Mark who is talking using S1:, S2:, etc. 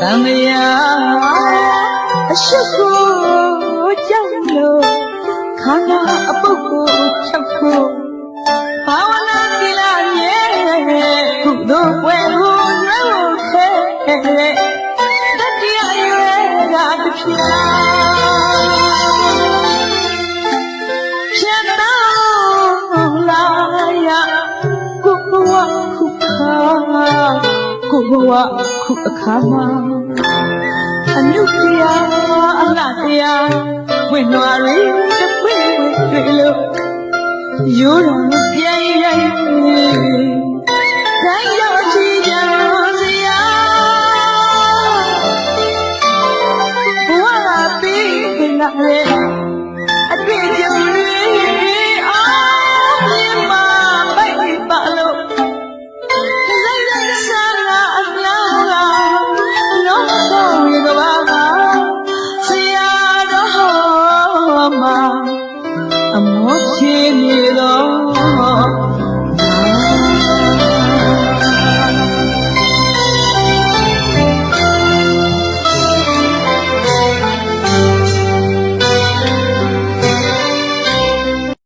S1: တန်မြာအရှုပ်ကိုကြောက်လို့ခန္ဓာအပုပ်ကိုချက်ဖို့ဘာဝနာကိလာမြဲကုသိုလ်ပွဲကိုရွယ်ဖို့ခဲတတိယရွယ်ကတဖြာဖြတ်တော့လာရကိုဘဝ ခုအခါမှာအနုတရားအလှတရားဝင်နွားရီတစ်ခွေတွေ့လို့ရိုးရုံပြိုင်ရိုင်းတိုင်းရောက်ချီကြတော့စရာဘဝကပြီးခဏရဲ့ 七年。